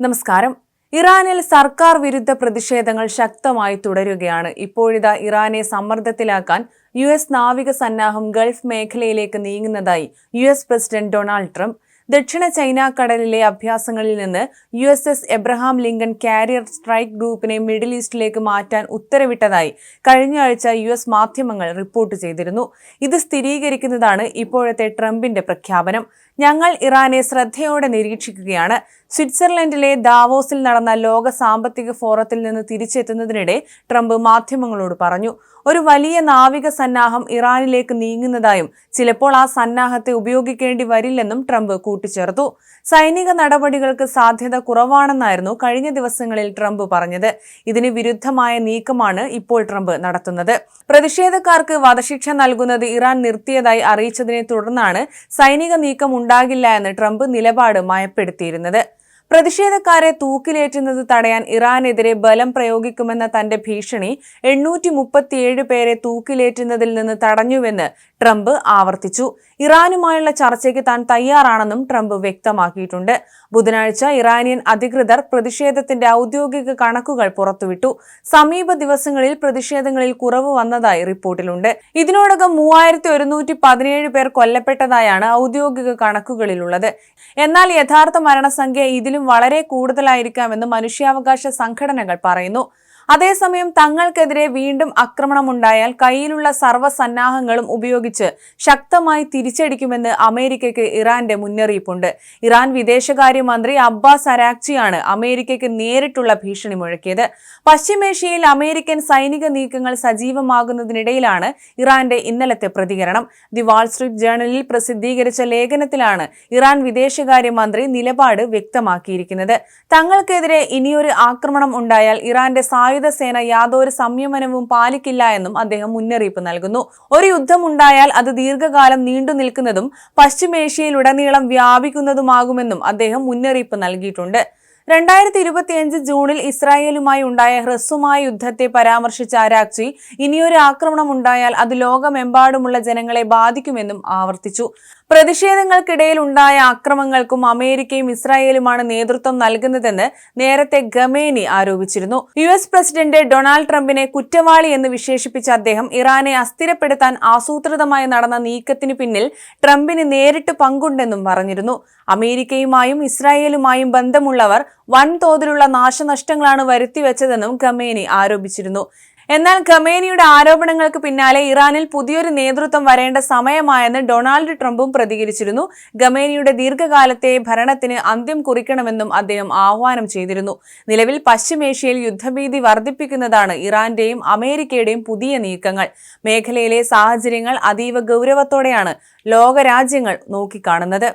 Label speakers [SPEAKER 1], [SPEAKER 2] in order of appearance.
[SPEAKER 1] നമസ്കാരം. ഇറാനിൽ സർക്കാർ വിരുദ്ധ പ്രതിഷേധങ്ങൾ ശക്തമായി തുടരുകയാണ്. ഇപ്പോഴിതാ ഇറാനെ സമ്മർദ്ദത്തിലാക്കാൻ യു എസ് നാവിക സന്നാഹം ഗൾഫ് മേഖലയിലേക്ക് നീങ്ങുന്നതായി U S president Donald Trump. ദക്ഷിണ ചൈന കടലിലെ അഭ്യാസങ്ങളിൽ നിന്ന് U S S Abraham Lincoln carrier strike ഗ്രൂപ്പിനെ മിഡിൽ ഈസ്റ്റിലേക്ക് മാറ്റാൻ ഉത്തരവിട്ടതായി കഴിഞ്ഞ ആഴ്ച യു എസ് മാധ്യമങ്ങൾ റിപ്പോർട്ട് ചെയ്തിരുന്നു. ഇത് സ്ഥിരീകരിക്കുന്നതാണ് ഇപ്പോഴത്തെ ട്രംപിന്റെ പ്രഖ്യാപനം. ഞങ്ങൾ ഇറാനെ ശ്രദ്ധയോടെ നിരീക്ഷിക്കുകയാണ്. സ്വിറ്റ്സർലൻഡിലെ ദാവോസിൽ നടന്ന ലോക സാമ്പത്തിക ഫോറത്തിൽ നിന്ന് തിരിച്ചെത്തുന്നതിനിടെ ട്രംപ് മാധ്യമങ്ങളോട് പറഞ്ഞു ഒരു വലിയ നാവിക സന്നാഹം ഇറാനിലേക്ക് നീങ്ങുന്നതായും ചിലപ്പോൾ ആ സന്നാഹത്തെ ഉപയോഗിക്കേണ്ടി വരില്ലെന്നും ട്രംപ് കൂട്ടിച്ചേർത്തു. സൈനിക നടപടികൾക്ക് സാധ്യത കുറവാണെന്നായിരുന്നു കഴിഞ്ഞ ദിവസങ്ങളിൽ ട്രംപ് പറഞ്ഞത്. ഇതിന് വിരുദ്ധമായ നീക്കമാണ് ഇപ്പോൾ ട്രംപ് നടത്തുന്നത്. പ്രതിഷേധക്കാർക്ക് വധശിക്ഷ നൽകുന്നത് ഇറാൻ നിർത്തിയതായി അറിയിച്ചതിനെ തുടർന്നാണ് സൈനിക നീക്കം ഉണ്ടാകില്ല എന്ന് ട്രംപ് നിലപാട് മയപ്പെടുത്തിയിരുന്നത്. പ്രതിഷേധക്കാരെ തൂക്കിലേറ്റുന്നത് തടയാൻ ഇറാനെതിരെ ബലം പ്രയോഗിക്കുമെന്ന തന്റെ ഭീഷണി എണ്ണൂറ്റി മുപ്പത്തിയേഴ് പേരെ തൂക്കിലേറ്റുന്നതിൽ നിന്ന് തടഞ്ഞുവെന്ന് ട്രംപ് ആവർത്തിച്ചു. ഇറാനുമായുള്ള ചർച്ചയ്ക്ക് താൻ തയ്യാറാണെന്നും ട്രംപ് വ്യക്തമാക്കിയിട്ടുണ്ട്. ബുധനാഴ്ച ഇറാനിയൻ അധികൃതർ പ്രതിഷേധത്തിന്റെ ഔദ്യോഗിക കണക്കുകൾ പുറത്തുവിട്ടു. സമീപ ദിവസങ്ങളിൽ പ്രതിഷേധങ്ങളിൽ കുറവ് വന്നതായി റിപ്പോർട്ടിലുണ്ട്. ഇതിനോടകം മൂവായിരത്തി ഒരുന്നൂറ്റി പതിനേഴ് പേർ കൊല്ലപ്പെട്ടതായാണ് ഔദ്യോഗിക കണക്കുകളിലുള്ളത്. എന്നാൽ യഥാർത്ഥ മരണസംഖ്യ ഇതിലും വളരെ കൂടുതലായിരിക്കാമെന്ന് മനുഷ്യാവകാശ സംഘടനകൾ പറയുന്നു. അതേസമയം തങ്ങൾക്കെതിരെ വീണ്ടും ആക്രമണമുണ്ടായാൽ കയ്യിലുള്ള സർവസന്നാഹങ്ങളും ഉപയോഗിച്ച് ശക്തമായി തിരിച്ചടിക്കുമെന്ന് അമേരിക്കയ്ക്ക് ഇറാന്റെ മുന്നറിയിപ്പുണ്ട്. ഇറാൻ വിദേശകാര്യമന്ത്രി അബ്ബാസ് അരാക്ചിയാണ് അമേരിക്കയ്ക്ക് നേരിട്ടുള്ള ഭീഷണി മുഴക്കിയത്. പശ്ചിമേഷ്യയിൽ അമേരിക്കൻ സൈനിക നീക്കങ്ങൾ സജീവമാകുന്നതിനിടയിലാണ് ഇറാന്റെ ഇന്നലത്തെ പ്രതികരണം. ദി വാൾസ്ട്രീറ്റ് ജേണലിൽ പ്രസിദ്ധീകരിച്ച ലേഖനത്തിലാണ് ഇറാൻ വിദേശകാര്യമന്ത്രി നിലപാട് വ്യക്തമാക്കിയിരിക്കുന്നത്. തങ്ങൾക്കെതിരെ ഇനിയൊരു ആക്രമണം ഉണ്ടായാൽ ഇറാന്റെ സായുധ സായുധ സേന യാതൊരു സംയമനവും പാലിക്കില്ല എന്നും അദ്ദേഹം മുന്നറിയിപ്പ് നൽകുന്നു. ഒരു യുദ്ധമുണ്ടായാൽ അത് ദീർഘകാലം നീണ്ടു നിൽക്കുന്നതും പശ്ചിമേഷ്യയിലുടനീളം വ്യാപിക്കുന്നതുമാകുമെന്നും അദ്ദേഹം മുന്നറിയിപ്പ് നൽകിയിട്ടുണ്ട്. രണ്ടായിരത്തി ഇരുപത്തിയഞ്ച് ജൂണിൽ ഇസ്രായേലുമായി ഉണ്ടായ ഹ്രസ്വമായ യുദ്ധത്തെ പരാമർശിച്ച അരാക്ചി ഇനിയൊരു ആക്രമണം ഉണ്ടായാൽ അത് ലോകമെമ്പാടുമുള്ള ജനങ്ങളെ ബാധിക്കുമെന്നും ആവർത്തിച്ചു. പ്രതിഷേധങ്ങൾക്കിടയിൽ ഉണ്ടായ അക്രമങ്ങൾക്കും അമേരിക്കയും ഇസ്രായേലുമാണ് നേതൃത്വം നൽകുന്നതെന്ന് നേരത്തെ ഗമേനി ആരോപിച്ചിരുന്നു. യു എസ് പ്രസിഡന്റ് ഡൊണാൾഡ് ട്രംപിനെ കുറ്റവാളി എന്ന് വിശേഷിപ്പിച്ച അദ്ദേഹം ഇറാനെ അസ്ഥിരപ്പെടുത്താൻ ആസൂത്രിതമായി നടന്ന നീക്കത്തിന് പിന്നിൽ ട്രംപിന് നേരിട്ട് പങ്കുണ്ടെന്നും പറഞ്ഞിരുന്നു. അമേരിക്കയുമായും ഇസ്രായേലുമായും ബന്ധമുള്ളവർ വൻതോതിലുള്ള നാശനഷ്ടങ്ങളാണ് വരുത്തിവെച്ചതെന്നും ഗമേനി ആരോപിച്ചിരുന്നു. എന്നാൽ ഖമേനിയുടെ ആരോപണങ്ങൾക്ക് പിന്നാലെ ഇറാനിൽ പുതിയൊരു നേതൃത്വം വരേണ്ട സമയമായെന്ന് ഡൊണാൾഡ് ട്രംപും പ്രതികരിച്ചിരുന്നു. ഖമേനിയുടെ ദീർഘകാലത്തെ ഭരണത്തിന് അന്ത്യം കുറിക്കണമെന്നും അദ്ദേഹം ആഹ്വാനം ചെയ്തിരുന്നു. നിലവിൽ പശ്ചിമേഷ്യയിൽ യുദ്ധഭീതി വർദ്ധിപ്പിക്കുന്നതാണ് ഇറാന്റെയും അമേരിക്കയുടെയും പുതിയ നീക്കങ്ങൾ. മേഖലയിലെ സാഹചര്യങ്ങൾ അതീവ ഗൗരവത്തോടെയാണ് ലോകരാജ്യങ്ങൾ നോക്കിക്കാണുന്നത്.